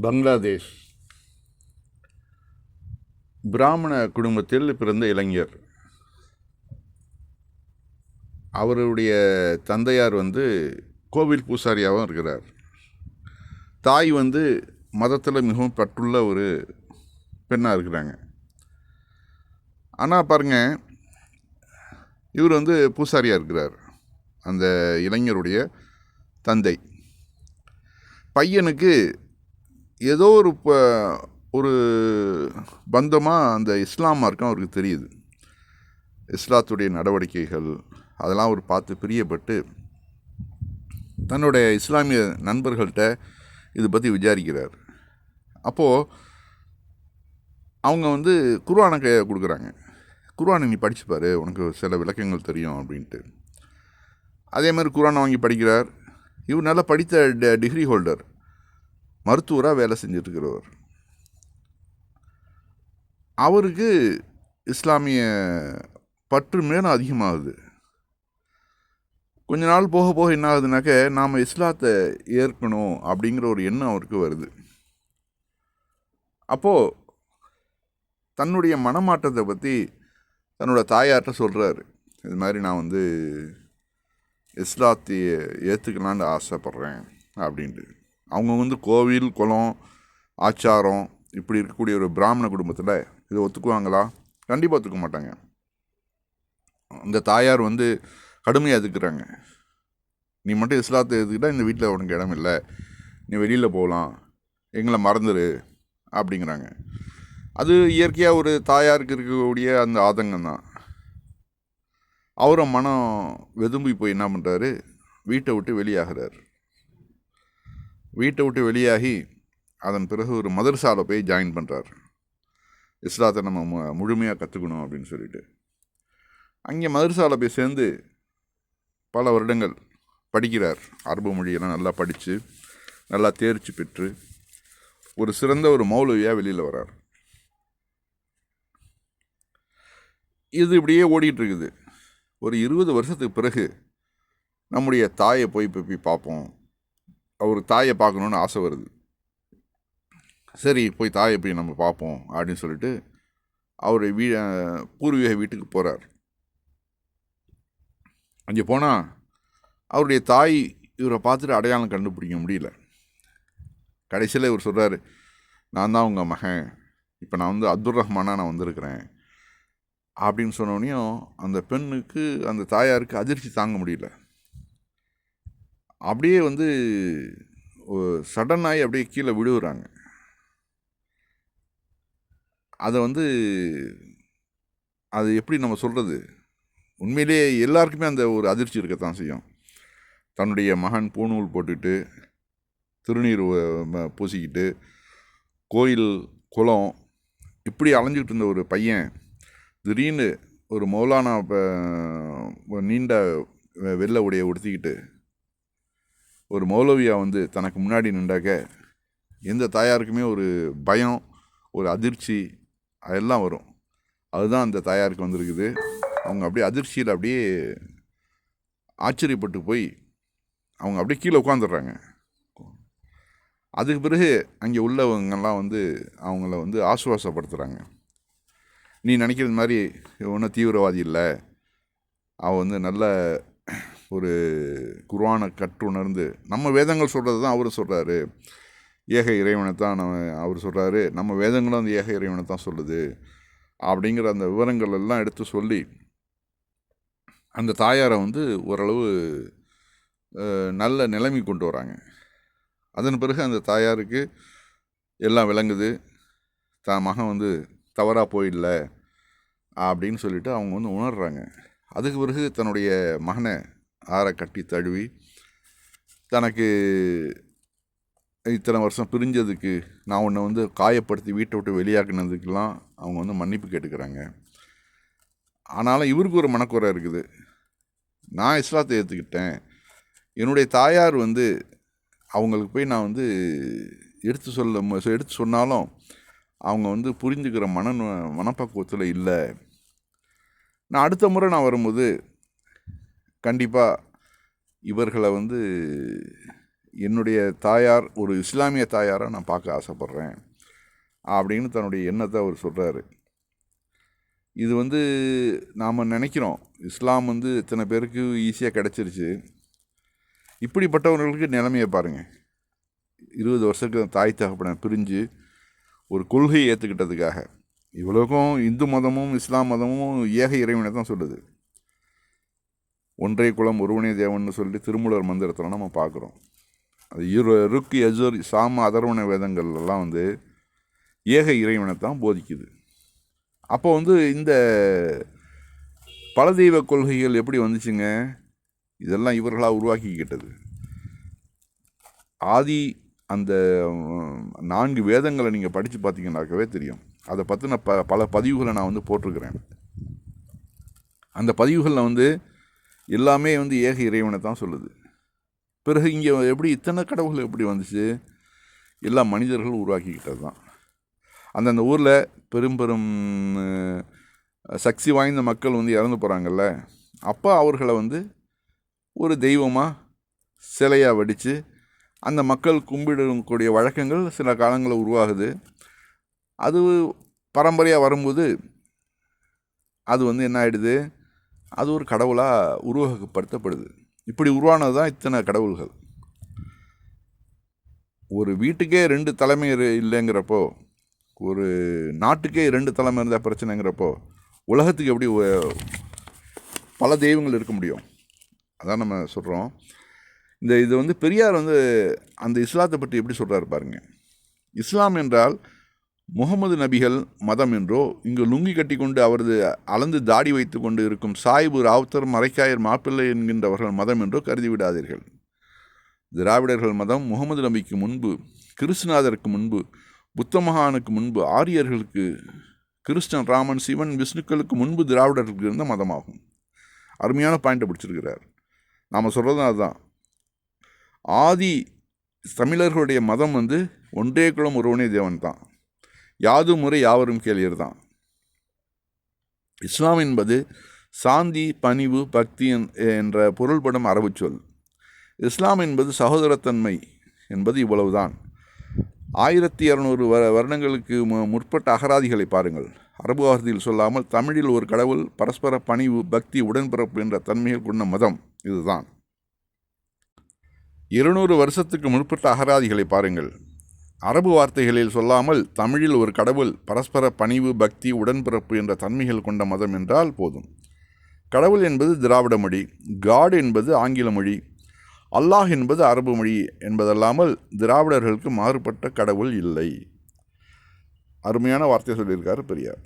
பங்களாதேஷ். பிராமண குடும்பத்தில் பிறந்த இளைஞர். அவருடைய தந்தையார் வந்து கோவில் பூசாரியாகவும் இருக்கிறார். தாய் வந்து மதத்தில் மிகவும் பற்றுள்ள ஒரு பெண்ணாக இருக்கிறாங்க. ஆனால் பாருங்க இவர் வந்து பூசாரியாக இருக்கிறார் அந்த இளைஞருடைய தந்தை. பையனுக்கு ஏதோ ஒரு இப்போ ஒரு பந்தமாக அந்த இஸ்லாம் மார்க்கம் அவருக்கு தெரியுது. இஸ்லாத்துடைய நடவடிக்கைகள் அதெல்லாம் அவர் பார்த்து பிரியப்பட்டு தன்னுடைய இஸ்லாமிய நண்பர்கள்ட்ட இதை பற்றி விசாரிக்கிறார். அப்போது அவங்க வந்து குர்வானை கையை கொடுக்குறாங்க. குர்வானை நீ படிச்சுப்பார் உனக்கு சில விளக்கங்கள் தெரியும் அப்படின்ட்டு. அதே மாதிரி குர்ஆனை வாங்கி படிக்கிறார். இவர் நல்லா படித்த டிகிரி ஹோல்டர். மருத்துவராக வேலை செஞ்சிட்ருக்கிறவர். அவருக்கு இஸ்லாமிய பற்று மேலும் அதிகமாகுது. கொஞ்ச நாள் போக போக என்ன ஆகுதுனாக்க நாம் இஸ்லாத்தை ஏற்கணும் அப்படிங்கிற ஒரு எண்ணம் அவருக்கு வருது. அப்போது தன்னுடைய மனமாற்றத்தை பற்றி தன்னோட தாயார்கிட்ட சொல்கிறாரு இது மாதிரி நான் வந்து இஸ்லாத்தையை ஏற்றுக்கலான்னு ஆசைப்பட்றேன் அப்படின்ட்டு. அவங்க வந்து கோவில் குளம் ஆச்சாரம் இப்படி இருக்கக்கூடிய ஒரு பிராமண குடும்பத்தில் இதை ஒத்துக்குவாங்களா? கண்டிப்பாக ஒத்துக்க மாட்டாங்க. அந்த தாயார் வந்து கடுமையாக எதுக்குறாங்க நீ மட்டும் இஸ்லாத்தை எடுத்துக்கிட்டால் இந்த வீட்டில் உனக்கு இடம் இல்லை. நீ வெளியில் போகலாம் எங்களை மறந்துடு அப்படிங்கிறாங்க. அது இயற்கையாக ஒரு தாயாருக்கு இருக்கக்கூடிய அந்த ஆதங்கம் தான். அவரை மனம் வெதும்பி போய் என்ன பண்ணுறாரு வீட்டை விட்டு வெளியாகிறார். வீட்டை விட்டு வெளியாகி அதன் பிறகு ஒரு மதரசாவில் போய் ஜாயின் பண்ணுறார் இஸ்லாத்தை நம்ம மு முழுமையாக கற்றுக்கணும் அப்படின்னு சொல்லிட்டு. அங்கே மதர்சாவில் போய் சேர்ந்து பல வருடங்கள் படிக்கிறார். அரபு மொழியெல்லாம் நல்லா படித்து நல்லா தேர்ச்சி பெற்று ஒரு சிறந்த ஒரு மௌலவியாக வெளியில் வரார் இது இப்படியே ஓடிட்டுருக்குது. ஒரு இருபது வருஷத்துக்கு பிறகு நம்முடைய தாயை போய் போய் பார்ப்போம். அவர் தாயை பார்க்கணுன்னு ஆசை வருது. சரி போய் தாயை போய் நம்ம பார்ப்போம் அப்படின்னு சொல்லிட்டு அவர் வீ பூர்வீக வீட்டுக்கு போகிறார் அங்கே போனால் அவருடைய தாய் இவரை பார்த்துட்டு அடையாளம் கண்டுபிடிக்க முடியல. கடைசியில் இவர் சொல்கிறார் நான் தான் உங்கள் மகன். இப்போ நான் வந்து அப்துல் ரஹ்மானாக நான் வந்திருக்கிறேன். அப்படின்னு சொன்னோடனையும் அந்த பெண்ணுக்கு அந்த தாயாருக்கு அதிர்ச்சி தாங்க முடியல. அப்படியே வந்து சடனாகி அப்படியே கீழே விழுகிறாங்க அதை வந்து அது எப்படி நம்ம சொல்கிறது உண்மையிலேயே எல்லாருக்குமே அந்த ஒரு அதிர்ச்சி இருக்கத்தான் செய்யும். தன்னுடைய மகன் பூணூல் போட்டுட்டு திருநீர் பூசிக்கிட்டு கோயில் குளம் இப்படி அலைஞ்சிக்கிட்டு இருந்த ஒரு பையன் திடீர்னு ஒரு மௌலானா நீண்ட வெள்ளை உடைய உடுத்திக்கிட்டு ஒரு மௌலவியா வந்து தனக்கு முன்னாடி நின்றாக்க எந்த தாயாருக்குமே ஒரு பயம் ஒரு அதிர்ச்சி அதெல்லாம் வரும். அதுதான் அந்த தாயாருக்கு வந்திருக்குது. அவங்க அப்படியே அதிர்ச்சியில் அப்படியே ஆச்சரியப்பட்டு போய் அவங்க அப்படியே கீழே உட்காந்துடுறாங்க அதுக்கு பிறகு அங்கே உள்ளவங்கெல்லாம் வந்து அவங்கள வந்து ஆசுவாசப்படுத்துகிறாங்க நீ நினைக்கிறது மாதிரி ஒன்றும் தீவிரவாதி இல்லை. அவன் வந்து நல்ல ஒரு குர்வானை கற்றுணர்ந்து நம்ம வேதங்கள் சொல்கிறது தான் அவர் சொல்கிறாரு ஏக இறைவனை தான் நம்ம அவர் சொல்கிறாரு நம்ம வேதங்களும் அந்த ஏக இறைவனை தான் சொல்லுது அப்படிங்கிற அந்த விவரங்கள் எல்லாம் எடுத்து சொல்லி அந்த தாயாரை வந்து ஓரளவு நல்ல நிலைமை கொண்டு வராங்க. அதன் பிறகு அந்த தாயாருக்கு எல்லாம் விளங்குது தான் மகன் வந்து தவறாக போயிடல அப்படின்னு சொல்லிட்டு அவங்க வந்து உணர்கிறாங்க அதுக்கு பிறகு தன்னுடைய மகனை ஆற கட்டி தழுவி தனக்கு இத்தனை வருஷம் பிரிஞ்சதுக்கு நான் உன்னை வந்து காயப்படுத்தி வீட்டை விட்டு வெளியாக்குனதுக்கெல்லாம் அவங்க வந்து மன்னிப்பு கேட்டுக்கிறாங்க. ஆனாலும் இவருக்கு ஒரு மனக்குறை இருக்குது. நான் இஸ்லாத்தை ஏற்றுக்கிட்டேன் என்னுடைய தாயார் வந்து அவங்களுக்கு போய் நான் வந்து எடுத்து சொல்ல எடுத்து சொன்னாலும் அவங்க வந்து புரிஞ்சுக்கிற மன மனப்பக்குவத்தில் இல்லை. நான் அடுத்த முறை நான் வரும்போது கண்டிப்பாக இவர்களை வந்து என்னுடைய தாயார் ஒரு இஸ்லாமிய தாயாராக நான் பார்க்க ஆசைப்பட்றேன் அப்படின்னு தன்னுடைய எண்ணத்தை அவர் சொல்கிறாரு இது வந்து நாம் நினைக்கிறோம். இஸ்லாம் வந்து இத்தனை பேருக்கு ஈஸியாக கிடச்சிருச்சு. இப்படிப்பட்டவர்களுக்கு நிலைமையை பாருங்கள் இருபது வருஷத்துக்கு தாய் தகப்பனை பிரிஞ்சு ஒரு கொள்கையை ஏற்றுக்கிட்டதுக்காக இவ்வளோக்கும் இந்து மதமும் இஸ்லாம் மதமும் ஏக இறைவனை தான் சொல்லுது. ஒன்றை குலம் ஒருவனே தேவன் சொல்லி திருமூலர் மந்திரத்தில் நம்ம பார்க்குறோம். அது இரு ருக்கு யஜுர் சாம அதர்வண வேதங்கள்லாம் வந்து ஏக இறைவனை தான் போதிக்குது. அப்போ வந்து இந்த பல தெய்வ கொள்கைகள் எப்படி வந்துச்சுங்க? இதெல்லாம் இவர்களாக உருவாக்கிக்கிட்டது. ஆதி அந்த நான்கு வேதங்களை நீங்கள் படித்து பார்த்தீங்கன்னாக்கவே தெரியும். அதை பற்றின ப பல பதிவுகளை நான் வந்து போட்டிருக்கிறேன். அந்த பதிவுகளில் வந்து எல்லாமே வந்து ஏக இறைவனை தான் சொல்லுது. பிறகு இங்கே எப்படி இத்தனை கடவுள் எப்படி வந்துச்சு? எல்லா மனிதர்களும் உருவாக்கிக்கிட்டது தான். அந்தந்த ஊரில் பெரும் பெரும் சக்தி வாய்ந்த மக்கள் வந்து இறந்து போகிறாங்கல்ல அப்போ அவர்களை வந்து ஒரு தெய்வமாக சிலையாக வடித்து அந்த மக்கள் கும்பிடக்கூடிய வழக்கங்கள் சில காலங்களில் உருவாகுது. அது பரம்பரையாக வரும்போது அது வந்து என்ன ஆகிடுது அது ஒரு கடவுளாக உருவகப்படுத்தப்படுது. இப்படி உருவானது தான் இத்தனை கடவுள்கள். ஒரு வீட்டுக்கே ரெண்டு தலைமை இல்லைங்கிறப்போ ஒரு நாட்டுக்கே ரெண்டு தலைமை இருந்தால் பிரச்சனைங்கிறப்போ உலகத்துக்கு எப்படி பல தெய்வங்கள் இருக்க முடியும்? அதான் நம்ம சொல்கிறோம் இந்த இது வந்து பெரியார் வந்து அந்த இஸ்லாத்தை பற்றி எப்படி சொல்கிறாரு பாருங்க. இஸ்லாம் என்றால் முகமது நபிகள் மதம் என்றோ இங்கு லுங்கி கட்டிக்கொண்டு அவரது அளந்து தாடி வைத்து கொண்டு இருக்கும் சாய்பு ராவுத்தர் மறைக்காயர் மாப்பிள்ளை என்கின்றவர்கள் மதம் என்றோ கருதி விடாதீர்கள் திராவிடர்கள் மதம் முகமது நபிக்கு முன்பு கிருஷ்ணநாதருக்கு முன்பு புத்த மகானுக்கு முன்பு ஆரியர்களுக்கு கிருஷ்ணன் ராமன் சிவன் விஷ்ணுக்களுக்கு முன்பு திராவிடர்களுக்கு இருந்த மதமாகும். அருமையான பாயிண்ட்டை பிடிச்சிருக்கிறார். நாம் சொல்கிறது அதுதான். ஆதி தமிழர்களுடைய மதம் வந்து ஒன்றே குலம் ஒருவனே தேவன் தான். யாது முறை யாவரும் கேளியர் தான். இஸ்லாம் என்பது சாந்தி பணிவு பக்தி என்- என்ற பொருள்படும் அரபுச் சொல் இஸ்லாம் என்பது சகோதரத்தன்மை என்பது இவ்வளவுதான். ஆயிரத்தி இரநூறு வ வருடங்களுக்கு மு- முற்பட்ட அகராதிகளை பாருங்கள். அரபு வார்த்தையில் சொல்லாமல் தமிழில் ஒரு கடவுள் பரஸ்பர பணிவு பக்தி உடன்பிறப்பு என்ற தன்மைகள் கொண்ட மதம் இதுதான். இருநூறு வருஷத்துக்கு முற்பட்ட அகராதிகளை பாருங்கள். அரபு வார்த்தைகளில் சொல்லாமல் தமிழில் ஒரு கடவுள் பரஸ்பர பணிவு பக்தி உடன்பிறப்பு என்ற தன்மைகள் கொண்ட மதம் என்றால் போதும். கடவுள் என்பது திராவிட மொழி காட் என்பது ஆங்கில மொழி அல்லாஹ் என்பது அரபு மொழி என்பதல்லாமல் திராவிடர்களுக்கு மாறுபட்ட கடவுள் இல்லை. அருமையான வார்த்தை சொல்லியிருக்காரு பெரியார்.